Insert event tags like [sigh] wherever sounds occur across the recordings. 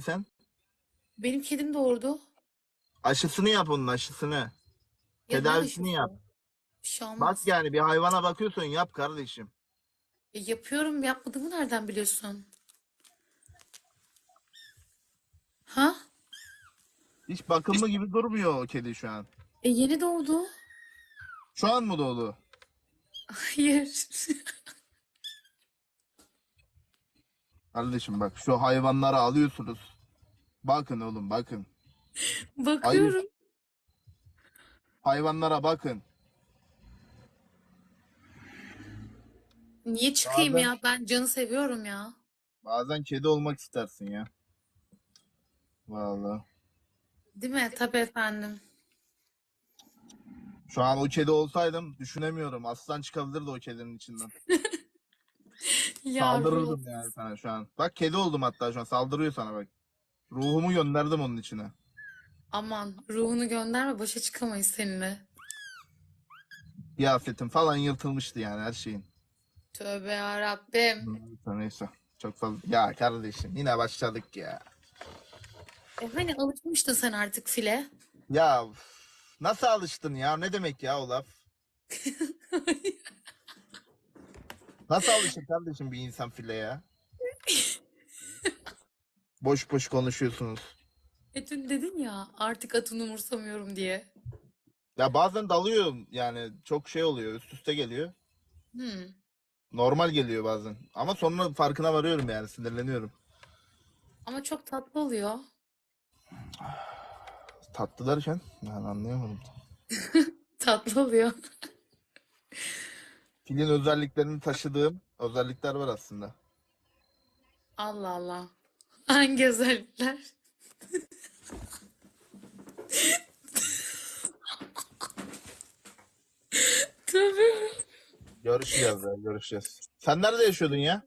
kediyi sen? Benim kedim doğurdu. Aşısını yap onun aşısını. Ya Tedavisini yap. Bir şey Bak olmaz. yani bir hayvana bakıyorsun yap kardeşim. E, yapıyorum. Yapmadığımı nereden biliyorsun? Ha? Hiç bakımlı gibi durmuyor o kedi şu an. E yeni doğdu. Şu an mı doğdu? Hayır. [laughs] Kardeşim bak şu hayvanları alıyorsunuz. Bakın oğlum bakın. Bakıyorum. Hayvanlara bakın. Niye çıkayım Bazen- ya? Ben canı seviyorum ya. Bazen kedi olmak istersin ya. Vallahi. Değil mi? Tabii efendim. Şu an o kedi olsaydım düşünemiyorum. Aslan çıkabilirdi o kedinin içinden. [laughs] Yavrum. Saldırırdım yani sana şu an. Bak kedi oldum hatta şu an. Saldırıyor sana bak. Ruhumu gönderdim onun içine. Aman ruhunu gönderme başa çıkamayız seninle. Kıyafetim falan yırtılmıştı yani her şeyin. Tövbe yarabbim. Neyse neyse. Çok fazla. Ya kardeşim yine başladık ya. E hani alışmıştın sen artık file. Ya üf, nasıl alıştın ya? Ne demek ya o laf? [laughs] Nasıl alışır kardeşim bir insan file ya? Boş boş konuşuyorsunuz. E dün dedin ya artık atını umursamıyorum diye. Ya bazen dalıyor yani çok şey oluyor üst üste geliyor. Hmm. Normal geliyor bazen. Ama sonra farkına varıyorum yani sinirleniyorum. Ama çok tatlı oluyor. [sighs] Tatlı derken yani anlayamadım. [laughs] Tatlı oluyor. Filin özelliklerini taşıdığım özellikler var aslında. Allah Allah. Hangi özellikler? Tabii. Görüşeceğiz ya görüşeceğiz. Sen nerede yaşıyordun ya?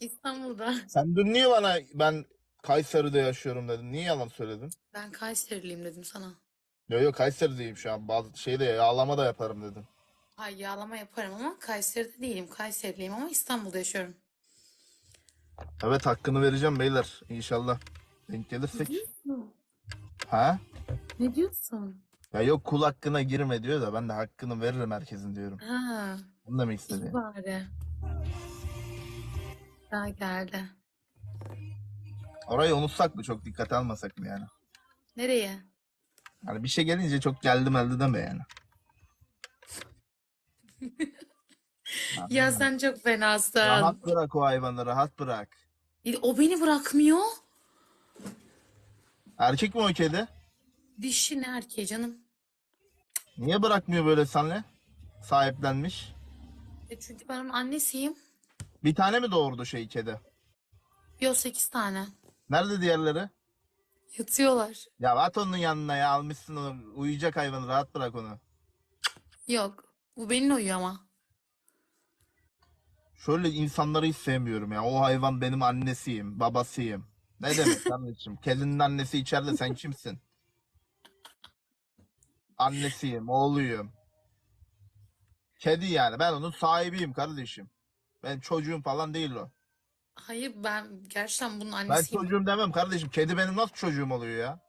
İstanbul'da. Sen dün niye bana ben Kayseri'de yaşıyorum dedin? Niye yalan söyledin? Ben Kayseriliyim dedim sana. Yok yok Kayseri'deyim şu an. Bazı şeyde yağlama da yaparım dedim. Hay yağlama yaparım ama Kayseri'de değilim. Kayseriliyim ama İstanbul'da yaşıyorum. Evet hakkını vereceğim beyler inşallah. Denk gelirsek. Ha? Ne diyorsun? Ya yok kul hakkına girme diyor da ben de hakkını veririm herkesin diyorum. Ha, Bunu demek iyi istedi. bari. Daha geldi. Orayı unutsak mı çok dikkate almasak mı yani? Nereye? Hani bir şey gelince çok geldim elde deme yani. [laughs] Ya sen çok fenasın. Rahat bırak o hayvanı rahat bırak. E, O beni bırakmıyor. Erkek mi o kedi? Dişi ne erkeği canım? Niye bırakmıyor böyle senle? Sahiplenmiş. E çünkü ben onun annesiyim. Bir tane mi doğurdu şey kedi? Yo sekiz tane. Nerede diğerleri? Yatıyorlar. Ya at onun yanına ya almışsın onu. Uyuyacak hayvanı rahat bırak onu. Yok. Bu benimle uyuyor ama. Şöyle insanları hiç sevmiyorum ya. O hayvan benim annesiyim, babasıyım. Ne demek [laughs] kardeşim? Kedinin annesi içeride sen kimsin? Annesiyim, oğluyum. Kedi yani. Ben onun sahibiyim kardeşim. Ben çocuğum falan değil o. Hayır ben gerçekten bunun Ben annesiyim. çocuğum demem kardeşim. Kedi benim nasıl çocuğum oluyor ya?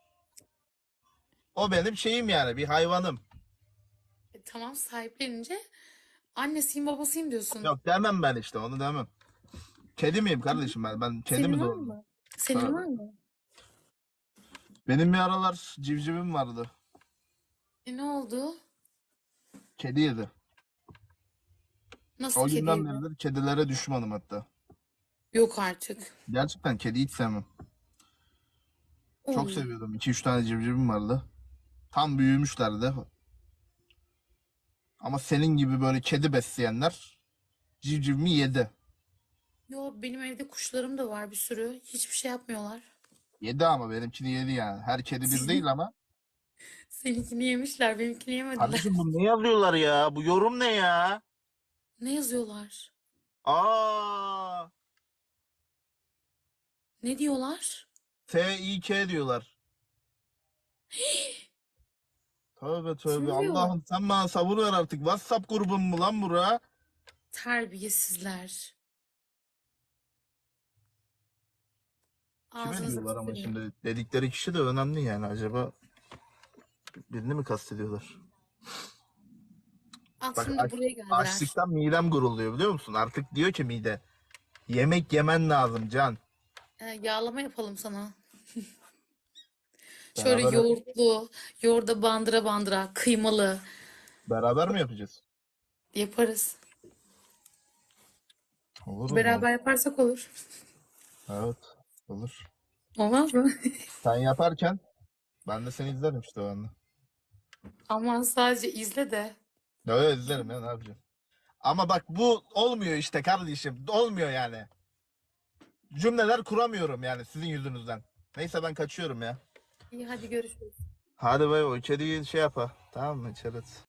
O benim şeyim yani. Bir hayvanım. E, tamam sahiplenince annesiyim babasıyım diyorsun. Yok demem ben işte onu demem. Kedi miyim kardeşim ben? Ben kedi Senin mi var doğurdum? mı? Senin var mı? Benim bir aralar civcivim vardı. E ne oldu? Kedi yedi. Nasıl O günden kediydi? beridir kedilere düşmanım hatta. Yok artık. Gerçekten kedi hiç sevmem. Çok Oy. seviyordum. 2-3 tane civcivim vardı. Tam büyümüşlerdi. Ama senin gibi böyle kedi besleyenler civcivimi yedi. Yo benim evde kuşlarım da var bir sürü. Hiçbir şey yapmıyorlar. Yedi ama benimkini yedi yani. Her kedi bir değil ama. Seninkini yemişler, benimkini yemediler. Kardeşim bu ne yazıyorlar ya? Bu yorum ne ya? Ne yazıyorlar? Aa, Ne diyorlar? T-I-K diyorlar. [gasps] Tövbe tövbe. diyor? Allah'ım sen bana sabır ver artık. WhatsApp grubum mu lan bura? Terbiyesizler. Kime Ağzınıza diyorlar ama tüküreyim. şimdi dedikleri kişi de önemli yani acaba birini mi kastediyorlar? Şimdi aç- buraya geldiler. Açlıktan midem guruluyor biliyor musun? Artık diyor ki mide yemek yemen lazım Can. Ee, yağlama yapalım sana. Şöyle Beraber- yoğurtlu, yoğurda bandıra bandıra, kıymalı Beraber mi yapacağız? yaparız. Olur o. Beraber yaparsak olur. Evet olur. Olmaz mı? [laughs] Sen yaparken ben de seni izlerim işte o anda. Aman sadece izle de. Öyle izlerim ya ne yapacağım. Ama bak bu olmuyor işte kardeşim. Olmuyor yani. Cümleler kuramıyorum yani sizin yüzünüzden. Neyse ben kaçıyorum ya. İyi hadi görüşürüz. Hadi bay o kediyi şey yapa. Tamam mı at.